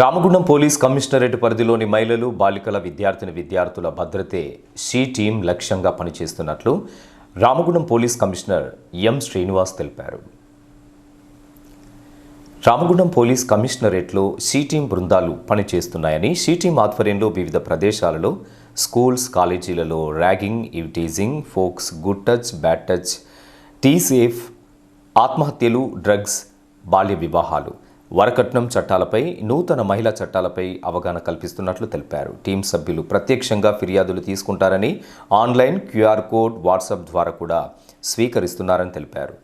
Ramagundam police commissionerate పరిధిలోని మహిళలు బాలికల విద్యార్థిని విద్యార్థుల భద్రతే షీ టీం లక్ష్యంగా పనిచేస్తున్నట్లు Ramagundam police commissioner M Srinivas తెలిపారు. రామగుండం పోలీస్ కమిషనరేట్లో షీ టీం బృందాలు పనిచేస్తున్నాయని షీ టీం ఆధ్వర్యంలో వివిధ ప్రదేశాలలో స్కూల్స్ కాలేజీలలో ragging eve teasing folks good touch bad touch T safe ఆత్మహత్యలు డ్రగ్స్ బాల్య వివాహాలు. వరకట్నం చట్టాలపై నూతన మహిళా చట్టాలపై అవగాహన కల్పిస్తున్నట్లు తెలిపారు. టీం సభ్యులు ప్రత్యక్షంగా ఫిర్యాదులు తీసుకుంటారని ఆన్లైన్ క్యూఆర్ కోడ్ వాట్సాప్ ద్వారా కూడా స్వీకరిస్తున్నారని తెలిపారు.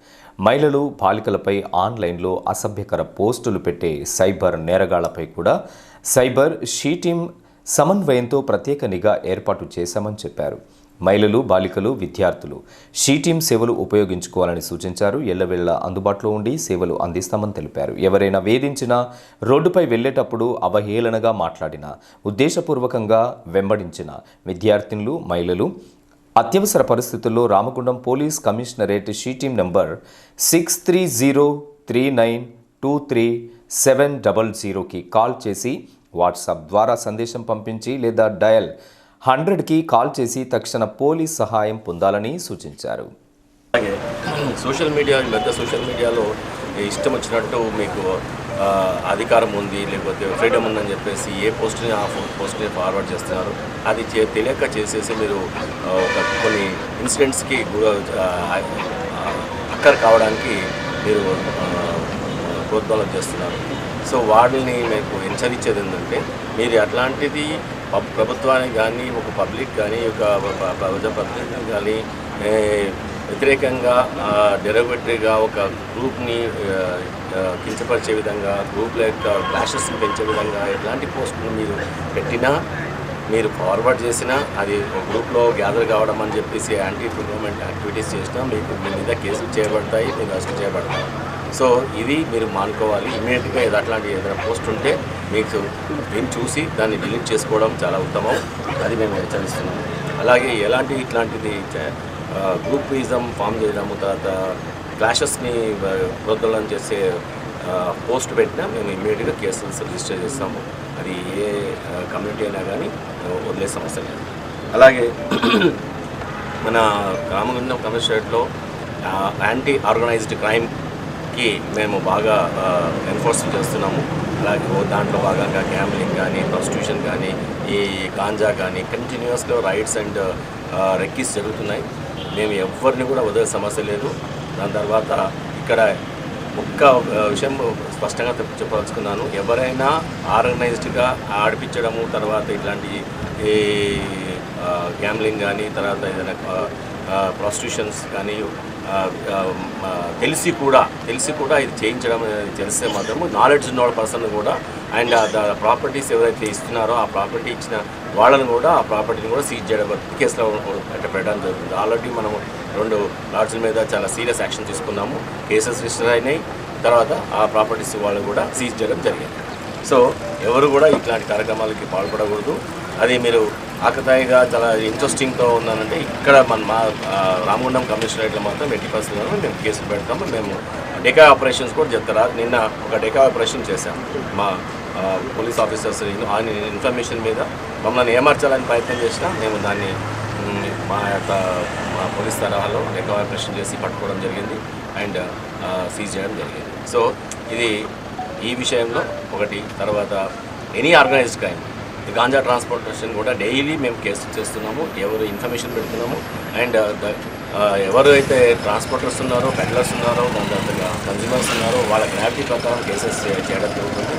మహిళలు బాలికలపై ఆన్లైన్లో అసభ్యకర పోస్టులు పెట్టే సైబర్ నేరగాళ్ళపై కూడా సైబర్ షీ టీం సమన్వయంతో ప్రత్యేక నిఘా ఏర్పాటు చేశామని చెప్పారు. మహిళలు బాలికలు విద్యార్థులు. షీ సేవలు ఉపయోగించుకోవాలని సూచించారు. ఎల్లవేళ అందుబాటులో ఉండి సేవలు అందిస్తామని తెలిపారు. ఎవరైనా వేధించినా రోడ్డుపై వెళ్ళేటప్పుడు అవహేళనగా మాట్లాడినా ఉద్దేశపూర్వకంగా వెంబడించిన విద్యార్థినులు మహిళలు అత్యవసర పరిస్థితుల్లో Ramagundam police commissionerate she team number six three zero three nine two three seven double జీరోకి కాల్ చేసి వాట్సాప్ ద్వారా సందేశం పంపించి లేదా డయల్ హండ్రెడ్కి కాల్ చేసి తక్షణ పోలీస్ సహాయం పొందాలని సూచించారు. అలాగే సోషల్ మీడియా పెద్ద సోషల్ మీడియాలో ఇష్టం వచ్చినట్టు మీకు అధికారం ఉంది లేకపోతే ఫ్రీడమ్ ఉందని చెప్పేసి ఏ పోస్ట్ని ఆ పోస్ట్ని ఫార్వర్డ్ చేస్తున్నారు? అది తెలియక చేసేసి మీరు ఒక కొన్ని ఇన్సిడెంట్స్కి అక్కర్ కావడానికి మీరు ప్రోద్బలం చేస్తున్నారు. సో వాటిని మీకు హెచ్చరించేది ఏంటంటే మీరు అట్లాంటిది ప్రభుత్వానికి కానీ ఒక పబ్లిక్ కానీ ఒక ప- ప్రజా కానీ వ్యతిరేకంగా డెరోగేటరీగా ఒక గ్రూప్ని కించపరిచే విధంగా గ్రూప్ల యొక్క క్లాషెస్ని పెంచే విధంగా ఎట్లాంటి పోస్టులు మీరు పెట్టినా మీరు ఫార్వర్డ్ చేసినా అది గ్రూప్లో గ్యాదర్ కావడం అని చెప్పేసి యాంటీ గవర్నమెంట్ యాక్టివిటీస్ చేసినా మీకు మీ మీద కేసులు చేయబడతాయి మీరు అరెస్ట్ చేయబడతాయి. సో ఇది మీరు మానుకోవాలి. ఇమీడియట్గా ఏదో అట్లాంటి ఏదైనా పోస్ట్ ఉంటే మీకు మేము చూసి దాన్ని డిలీట్ చేసుకోవడం చాలా ఉత్తమం. అది మేము హెచ్చరిస్తున్నాము అలాగే ఎలాంటి ఇట్లాంటిది చే- గ్రూపిజం ఫామ్ చేయడము తర్వాత క్లాషెస్ని ప్రోద్బలం చేసే పోస్ట్ పెట్టినా మేము ఇమీడియట్గా కేసెస్ రిజిస్టర్ చేస్తాము. అది ఏ కమ్యూనిటీ అయినా కానీ వదిలే సమస్య లేదు. అలాగే మన రామగుండం కమిషనరేట్లో యాంటీ ఆర్గనైజ్డ్ క్రైమ్ వాటికి మేము బాగా ఎన్ఫోర్స్ చేస్తున్నాము. అలాగే దాంట్లో భాగంగా గ్యాంబ్లింగ్ కానీ ప్రాస్టిట్యూషన్ కానీ ఈ గాంజా కానీ కంటిన్యూస్గా రైడ్స్ అండ్ రెక్కీస్ జరుగుతున్నాయి. మేము ఎవరిని కూడా వదిలే సమస్య లేదు. దాని తర్వాత ఇక్కడ ఒక్క విషయం స్పష్టంగా చెప్ప- చెప్పదలుచుకున్నాను. ఎవరైనా ఆర్గనైజ్డ్గా ఆడిపించడము తర్వాత ఇట్లాంటి ఈ గ్యామ్లింగ్ కానీ తర్వాత ఏదైనా ప్రాస్టిట్యూషన్స్ కానీ తెలిసి కూడా తెలిసి కూడా ఇది చేయించడం అనేది తెలిస్తే మాత్రము నాలెడ్జ్ ఉన్న పర్సన్ కూడా అండ్ ప్రాపర్టీస్ ఎవరైతే ఇస్తున్నారో ఆ ప్రాపర్టీ ఇచ్చిన వాళ్ళని కూడా ఆ ప్రాపర్టీని కూడా సీజ్ చేయడం కేసులో పెట్టడం జరుగుతుంది. ఆల్రెడీ మనము రెండు లాడ్జ్ల మీద చాలా సీరియస్ యాక్షన్ తీసుకున్నాము. కేసెస్ రిజిస్టర్ అయినాయి. తర్వాత ఆ ప్రాపర్టీస్ వాళ్ళు కూడా సీజ్ చేయడం జరిగింది. సో ఎవరు కూడా ఇట్లాంటి కార్యక్రమాలకి పాల్పడకూడదు. అది మీరు ఆకతాయిగా చాలా ఇంట్రెస్టింగ్తో ఉందనంటే ఇక్కడ మన మా రామగుండం కమిషనరేట్లో మాత్రం ఎట్టి పరిస్థితుల్లో మేము కేసులు పెడతాము. మేము డెకా ఆపరేషన్స్ కూడా చెప్తారా నిన్న ఒక డెకా ఆపరేషన్ చేశాం. మా పోలీస్ ఆఫీసర్స్ ఆయన ఇన్ఫర్మేషన్ మీద మమ్మల్ని ఏమార్చాలని ప్రయత్నం చేసినా మేము దాన్ని మా యొక్క మా పోలీస్ తరహాలో డెకా ఆపరేషన్ చేసి పట్టుకోవడం జరిగింది అండ్ సీజ్ చేయడం జరిగింది. సో ఇది ఈ విషయంలో ఒకటి తర్వాత any organised crime. Ganja transportation కూడా డైలీ మేము కేసు చేస్తున్నాము ఎవరు ఇన్ఫర్మేషన్ పెడుతున్నాము అండ్ uh, uh, ఎవరు అయితే ట్రాన్స్పోర్టర్స్ ఉన్నారో పెడ్లర్స్ ఉన్నారో కన్జ్యూమర్స్ ఉన్నారో వాళ్ళ గ్రావిటీ ప్రకారం కేసెస్ చేయడం జరుగుతుంది.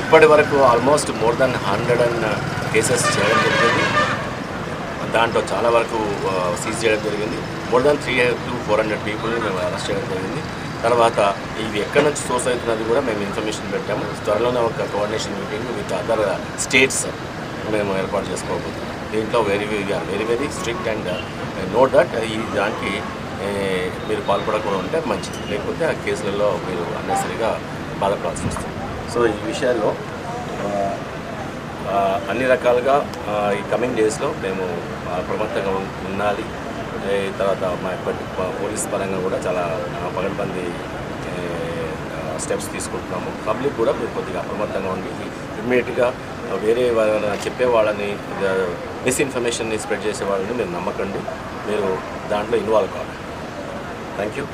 ఇప్పటి వరకు almost more than hundred and uh, cases చేయడం జరిగింది. దాంట్లో చాలా వరకు సీజ్ చేయడం జరిగింది. More than three to four hundred పీపుల్ని మేము అరెస్ట్ చేయడం జరిగింది. తర్వాత ఇవి ఎక్కడి నుంచి సోర్స్ అవుతున్నది కూడా మేము ఇన్ఫర్మేషన్ పెట్టాము. త్వరలోనే ఒక coordination meeting with other states మేము ఏర్పాటు చేసుకోబోతున్నాం. దీంట్లో very are very very strict and know that ఈ దానికి మీరు పాల్పడకుండా ఉంటే మంచిది. లేకపోతే ఆ కేసులలో మీరు అన్నెసరిగా బాధపడాల్సి వస్తుంది. సో ఈ విషయాల్లో అన్ని రకాలుగా ఈ కమింగ్ డేస్లో మేము అప్రమత్తంగా ఉండాలి. తర్వాత మా ఇప్పటి పోలీస్ పరంగా కూడా చాలా ఆ, పగడ్బందీ స్టెప్స్ తీసుకుంటున్నాము. పబ్లిక్ కూడా మీరు కొద్దిగా అప్రమత్తంగా ఉండి ఇమ్మీడియట్గా వేరే వాళ్ళ చెప్పే వాళ్ళని మిస్ఇన్ఫర్మేషన్ని స్ప్రెడ్ చేసే వాళ్ళని మీరు నమ్మకండి. మీరు దాంట్లో ఇన్వాల్వ్ కావాలి థ్యాంక్ యూ